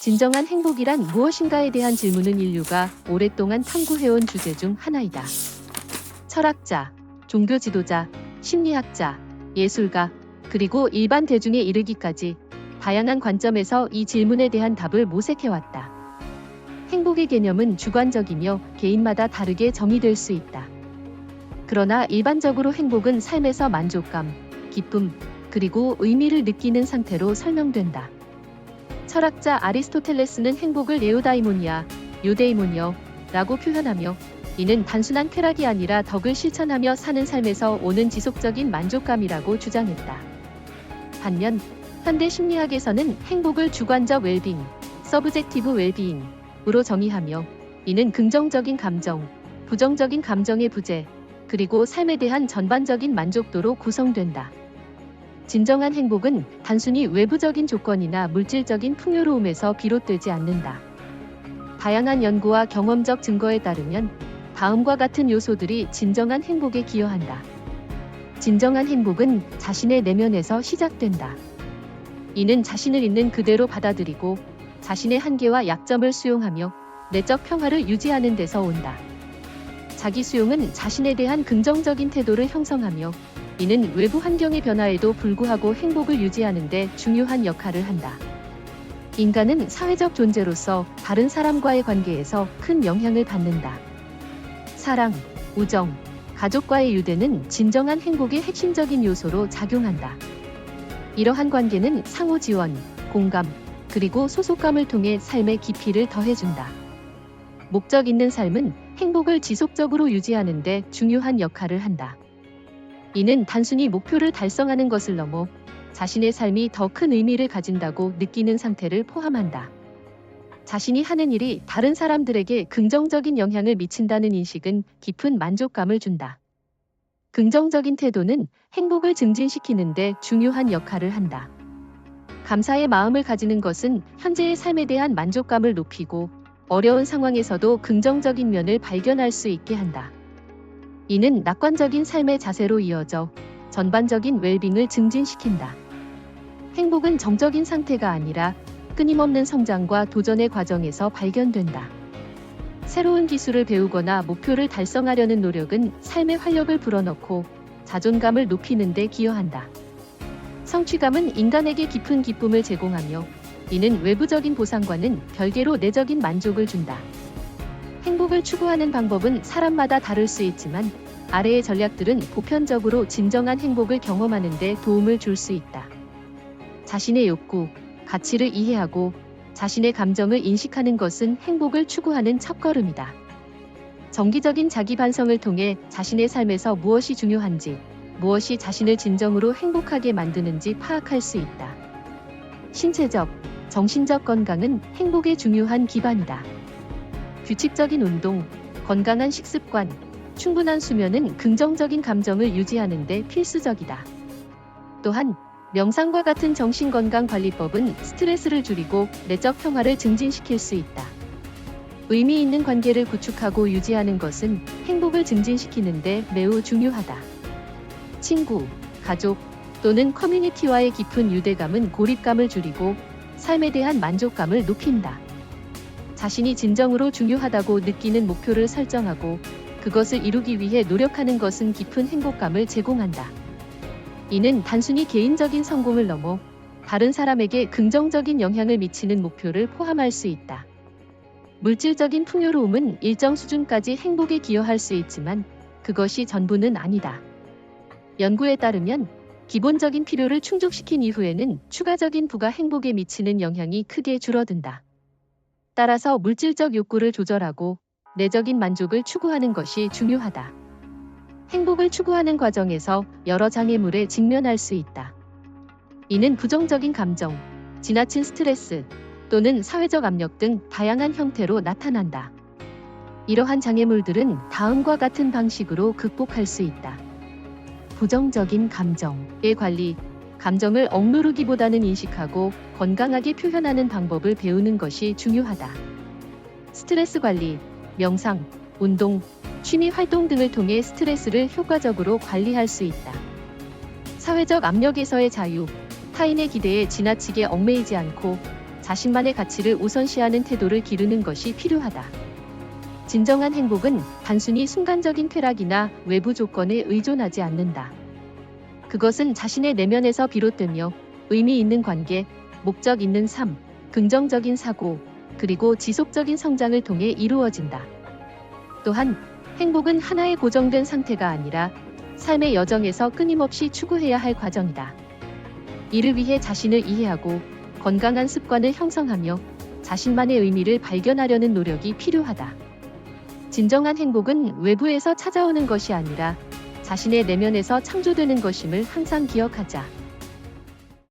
진정한 행복이란 무엇인가에 대한 질문은 인류가 오랫동안 탐구해온 주제 중 하나이다. 철학자, 종교 지도자, 심리학자, 예술가, 그리고 일반 대중에 이르기까지 다양한 관점에서 이 질문에 대한 답을 모색해왔다. 행복의 개념은 주관적이며 개인마다 다르게 정의될 수 있다. 그러나 일반적으로 행복은 삶에서 만족감, 기쁨, 그리고 의미를 느끼는 상태로 설명된다. 철학자 아리스토텔레스는 행복을 에우다이모니아, 유데이모니어 라고 표현하며 이는 단순한 쾌락이 아니라 덕을 실천하며 사는 삶에서 오는 지속적인 만족감이라고 주장했다. 반면 현대 심리학에서는 행복을 주관적 웰빙, 서브젝티브 웰빙으로 정의하며 이는 긍정적인 감정, 부정적인 감정의 부재, 그리고 삶에 대한 전반적인 만족도로 구성된다. 진정한 행복은 단순히 외부적인 조건이나 물질적인 풍요로움에서 비롯되지 않는다. 다양한 연구와 경험적 증거에 따르면 다음과 같은 요소들이 진정한 행복에 기여한다. 진정한 행복은 자신의 내면에서 시작된다. 이는 자신을 있는 그대로 받아들이고 자신의 한계와 약점을 수용하며 내적 평화를 유지하는 데서 온다. 자기 수용은 자신에 대한 긍정적인 태도를 형성하며 이는 외부 환경의 변화에도 불구하고 행복을 유지하는 데 중요한 역할을 한다. 인간은 사회적 존재로서 다른 사람과의 관계에서 큰 영향을 받는다. 사랑, 우정, 가족과의 유대는 진정한 행복의 핵심적인 요소로 작용한다. 이러한 관계는 상호 지원, 공감, 그리고 소속감을 통해 삶의 깊이를 더해준다. 목적 있는 삶은 행복을 지속적으로 유지하는 데 중요한 역할을 한다. 이는 단순히 목표를 달성하는 것을 넘어 자신의 삶이 더 큰 의미를 가진다고 느끼는 상태를 포함한다. 자신이 하는 일이 다른 사람들에게 긍정적인 영향을 미친다는 인식은 깊은 만족감을 준다. 긍정적인 태도는 행복을 증진시키는데 중요한 역할을 한다. 감사의 마음을 가지는 것은 현재의 삶에 대한 만족감을 높이고 어려운 상황에서도 긍정적인 면을 발견할 수 있게 한다. 이는 낙관적인 삶의 자세로 이어져 전반적인 웰빙을 증진시킨다. 행복은 정적인 상태가 아니라 끊임없는 성장과 도전의 과정에서 발견된다. 새로운 기술을 배우거나 목표를 달성하려는 노력은 삶의 활력을 불어넣고 자존감을 높이는 데 기여한다. 성취감은 인간에게 깊은 기쁨을 제공하며 이는 외부적인 보상과는 별개로 내적인 만족을 준다. 행복을 추구하는 방법은 사람마다 다를 수 있지만 아래의 전략들은 보편적으로 진정한 행복을 경험하는 데 도움을 줄 수 있다. 자신의 욕구, 가치를 이해하고 자신의 감정을 인식하는 것은 행복을 추구하는 첫걸음이다. 정기적인 자기 반성을 통해 자신의 삶에서 무엇이 중요한지, 무엇이 자신을 진정으로 행복하게 만드는지 파악할 수 있다. 신체적, 정신적 건강은 행복의 중요한 기반이다. 규칙적인 운동, 건강한 식습관, 충분한 수면은 긍정적인 감정을 유지하는 데 필수적이다. 또한 명상과 같은 정신건강 관리법은 스트레스를 줄이고 내적 평화를 증진시킬 수 있다. 의미 있는 관계를 구축하고 유지하는 것은 행복을 증진시키는데 매우 중요하다. 친구, 가족 또는 커뮤니티와의 깊은 유대감은 고립감을 줄이고 삶에 대한 만족감을 높인다. 자신이 진정으로 중요하다고 느끼는 목표를 설정하고 그것을 이루기 위해 노력하는 것은 깊은 행복감을 제공한다. 이는 단순히 개인적인 성공을 넘어 다른 사람에게 긍정적인 영향을 미치는 목표를 포함할 수 있다. 물질적인 풍요로움은 일정 수준까지 행복에 기여할 수 있지만 그것이 전부는 아니다. 연구에 따르면 기본적인 필요를 충족시킨 이후에는 추가적인 부가 행복에 미치는 영향이 크게 줄어든다. 따라서 물질적 욕구를 조절하고 내적인 만족을 추구하는 것이 중요하다. 행복을 추구하는 과정에서 여러 장애물에 직면할 수 있다. 이는 부정적인 감정, 지나친 스트레스 또는 사회적 압력 등 다양한 형태로 나타난다. 이러한 장애물들은 다음과 같은 방식으로 극복할 수 있다. 부정적인 감정의 관리, 감정을 억누르기보다는 인식하고 건강하게 표현하는 방법을 배우는 것이 중요하다. 스트레스 관리, 명상, 운동, 취미 활동 등을 통해 스트레스를 효과적으로 관리할 수 있다. 사회적 압력에서의 자유, 타인의 기대에 지나치게 얽매이지 않고 자신만의 가치를 우선시하는 태도를 기르는 것이 필요하다. 진정한 행복은 단순히 순간적인 쾌락이나 외부 조건에 의존하지 않는다. 그것은 자신의 내면에서 비롯되며 의미 있는 관계, 목적 있는 삶, 긍정적인 사고, 그리고 지속적인 성장을 통해 이루어진다. 또한 행복은 하나의 고정된 상태가 아니라 삶의 여정에서 끊임없이 추구해야 할 과정이다. 이를 위해 자신을 이해하고 건강한 습관을 형성하며 자신만의 의미를 발견하려는 노력이 필요하다. 진정한 행복은 외부에서 찾아오는 것이 아니라 자신의 내면에서 창조되는 것임을 항상 기억하자.